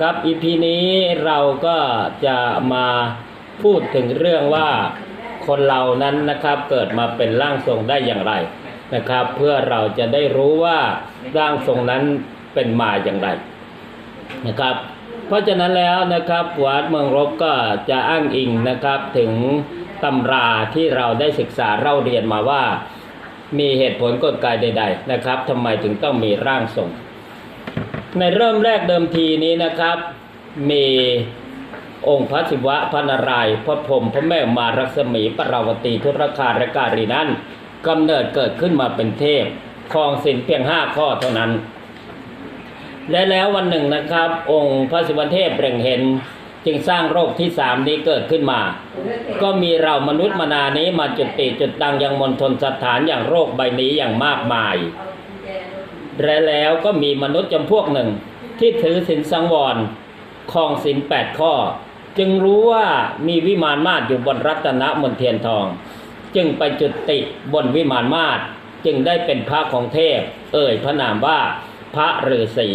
ครับอีพีนี้เราก็จะมาพูดถึงเรื่องว่าคนเรานั้นนะครับเกิดมาเป็นร่างทรงได้อย่างไรนะครับ เพื่อเราจะได้รู้ว่าร่างทรงนั้นเป็นมาอย่างไรนะครับ เพราะฉะนั้นแล้วนะครับวัดเมืองรบก็จะอ้างอิงนะครับถึงตำราที่เราได้ศึกษาเล่าเรียนมาว่า มีเหตุผลกลไกใด ๆ นะครับทำไมถึงต้องมีร่างทรง ในเริ่มแรกเดิมทีนี้นะครับ มีองค์พระศิวะพระนารายณ์พระพรหมพระแม่มารักษมีปราวตีทุรคาและการีนั้นกำเนิดเกิดขึ้นมาเป็นเทพครองสินเพียงห้าข้อเท่านั้น และแล้ววันหนึ่งนะครับ องค์พระศิวเทพเร่งเห็นจึงสร้างโรคที่สามนี้เกิดขึ้นมา ก็มีเรามนุษย์มนานี้มาจุดติจุดตังยังมณฑลสถานอย่างโรคใบนี้อย่างมากมาย และแล้วก็มีมนุษย์จำพวกหนึ่ง ที่ถือศีลสังวรครองศีลแปดข้อ จึงรู้ว่ามีวิมานมาศอยู่บนรัตนมณเทียนทอง จึงไปจุติบนวิมานมาศจึงได้เป็นพระของเทพ เอ่ยพระนามว่าพระฤาษี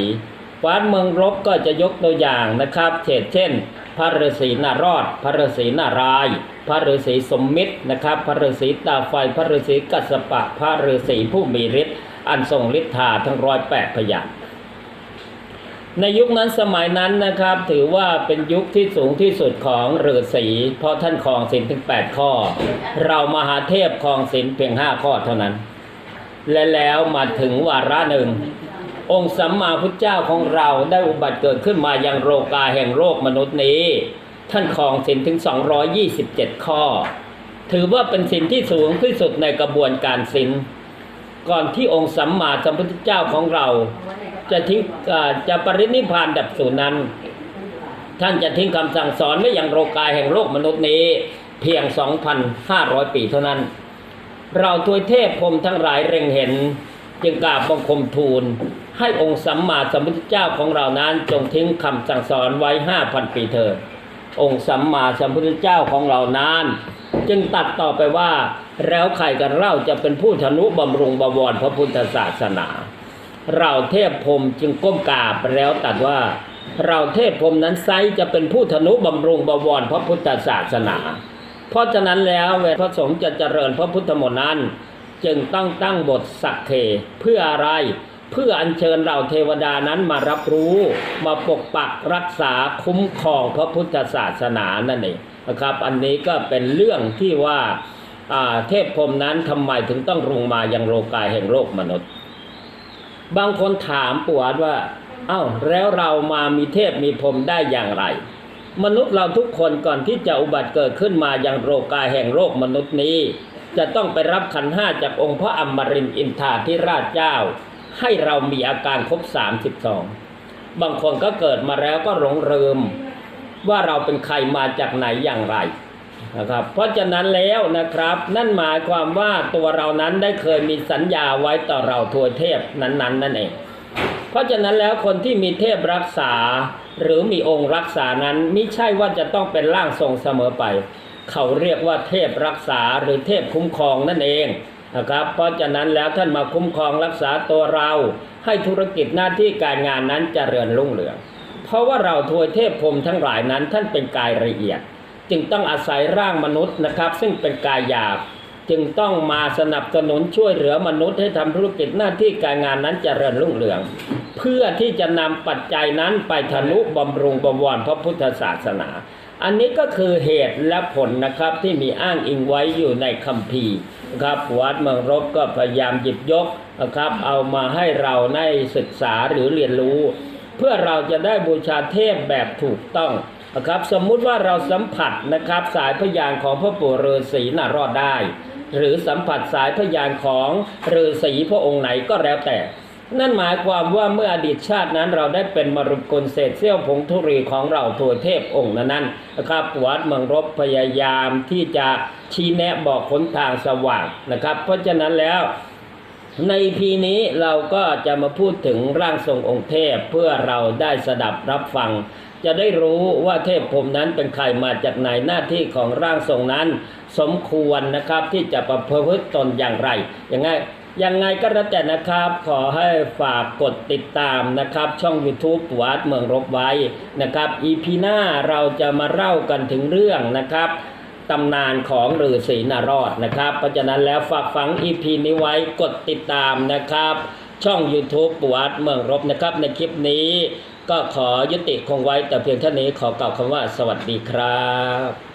วัดเมืองรบก็จะยกตัวอย่างนะครับเช่นเช่น พระฤาษีนารอด พระฤาษีนาราย พระฤาษีสมมิตรนะครับ พระฤาษีตาไฟ พระฤาษีกัสสปะ พระฤาษีผู้มีฤทธิ์ อันทรงฤทธาทั้งร้อยแปดพยานในยุคนั้นสมัยนั้นนะครับ ถือว่าเป็นยุคที่สูงที่สุดของฤาษีเพราะท่านครองศีลถึง 8 ข้อ เรามหาเทพครองศีลเพียง 5 ข้อเท่านั้น และแล้วมาถึงวาระหนึ่ง องค์สัมมาพุทธเจ้าของเราได้อุบัติเกิดขึ้นมายังโลกาแห่งโลกมนุษย์นี้ ท่านครองศีลถึง 227 ข้อ ถือว่าเป็นศีลที่สูงที่สุดในกระบวนการศีล ก่อนที่องค์สัมมาสัมพุทธเจ้าของเรา จะทิ้งจะปรินิพานดับสูญนั้น ท่านจะทิ้งคำสั่งสอนไว้อย่างโลกายแห่งโลกมนุษย์นี้ เพียง 2,500 ปีเท่านั้น เราทวยเทพพรมทั้งหลายเร็งเห็น จึงกราบบังคมทูล ให้องค์สัมมาสัมพุทธเจ้าของเรานั้น จงทิ้งคำสั่งสอนไว้ 5,000 ปีเถิดองค์สัมมาสัมพุทธเจ้าของเรานั้น จึงตัดต่อไปว่า แล้วใครกันเล่าจะเป็นผู้ทนุบำรุงบวรพระพุทธศาสนา เราเทพพรมจึงก้มกราบแล้วตัดว่า เราเทพพรมนั้นไซจะเป็นผู้ทนุบำรุงบวรพระพุทธศาสนา เพราะฉะนั้นแล้วเวลพระสงฆ์จะเจริญพระพุทธมนต์นั้น จึงต้องตั้งบทสักเคเพื่ออะไรเพื่ออัญเชิญเราเทวดานั้นมารับรู้ มาปกปักรักษาคุ้มครองพระพุทธศาสนานั่นเอง นะครับ อันนี้ก็เป็นเรื่องที่ว่าเทพพรมนั้นทำไมถึงต้องลงมายังโลกายแห่งโลกมนุษย์ บางคนถามปวดว่า เอ้าแล้วเรามามีเทพมีพรมได้อย่างไร มนุษย์เราทุกคนก่อนที่จะอุบัติเกิดขึ้นมายังโลกายแห่งโลกมนุษย์นี้ จะต้องไปรับขันห้าจากองค์พระอมรินทร์อินทราธิราชเจ้า ให้เรามีอาการครบ32บางคนก็เกิดมาแล้วก็หลงลืม ว่าเราเป็นใครมาจากไหนอย่างไรนะครับเพราะฉะนั้นแล้วนะครับนั่นหมายความว่าตัวเรานั้นได้เคยมีสัญญาไว้ต่อเราทวยเทพนั้นๆนั่นเอง เพราะฉะนั้นแล้วคนที่มีเทพรักษาหรือมีองค์รักษานั้นไม่ใช่ว่าจะต้องเป็นร่างทรงเสมอไป เขาเรียกว่าเทพรักษาหรือเทพคุ้มครองนั่นเองนะครับเพราะฉะนั้นแล้วท่านมาคุ้มครองรักษาตัวเรา ให้ธุรกิจหน้าที่การงานนั้นเจริญรุ่งเรือง เพราะว่าเราทวยเทพพรมทั้งหลายนั้น ท่านเป็นกายละเอียด จึงต้องอาศัยร่างมนุษย์นะครับ ซึ่งเป็นกายหยาบจึงต้องมาสนับสนุนช่วยเหลือมนุษย์ให้ทำธุรกิจหน้าที่การงานนั้นเจริญรุ่งเรือง เพื่อที่จะนำปัจจัยนั้นไปทนุบำรุงบวรพระพุทธศาสนา อันนี้ก็คือเหตุและผลนะครับที่มีอ้างอิงไว้อยู่ในคัมภีร์ครับวัดเมืองรบก็พยายามหยิบยกนะครับเอามาให้เราได้ศึกษาหรือเรียนรู้ เพื่อเราจะได้บูชาเทพแบบถูกต้องนะครับสมมุติว่าเราสัมผัสนะครับสายพยานของพระปู่ฤาษีน่ะรอดได้ หรือสัมผัสสายพยานของฤาษีพระองค์ไหนก็แล้วแต่ นั่นหมายความว่าเมื่ออดีตชาตินั้นเราได้เป็นมรุกลเศษเสี้ยวผงธุรีของเราตัวเทพองค์นั้นนะครับวัดเมืองรบพยายามที่จะชี้แนะบอกหนทางสว่างนะครับ เพราะฉะนั้นแล้ว ในพีนี้เราก็จะมาพูดถึงร่างทรงองค์เทพเพื่อเราได้สดับรับฟัง จะได้รู้ว่าเทพพรมนั้นเป็นใครมาจากไหนหน้าที่ของร่างทรงนั้น สมควรนะครับที่จะประพฤติตนอย่างไรอย่างไงยังไงก็แล้วแต่นะครับขอให้ฝากกดติดตามนะครับ ช่อง YouTube วัดเมืองรบไว้นะครับ EP หน้าเราจะมาเล่ากันถึงเรื่องนะครับ ตำนานของฤาษีนารอดนะครับ เพราะฉะนั้นแล้วฝากฝังอีพีนี้ไว้กดติดตามนะครับ ช่อง YouTube ปวัดเมืองรบนะครับ ในคลิปนี้ก็ขอยุติคงไว้แต่เพียงเท่านี้ขอกล่าวคำว่าสวัสดีครับ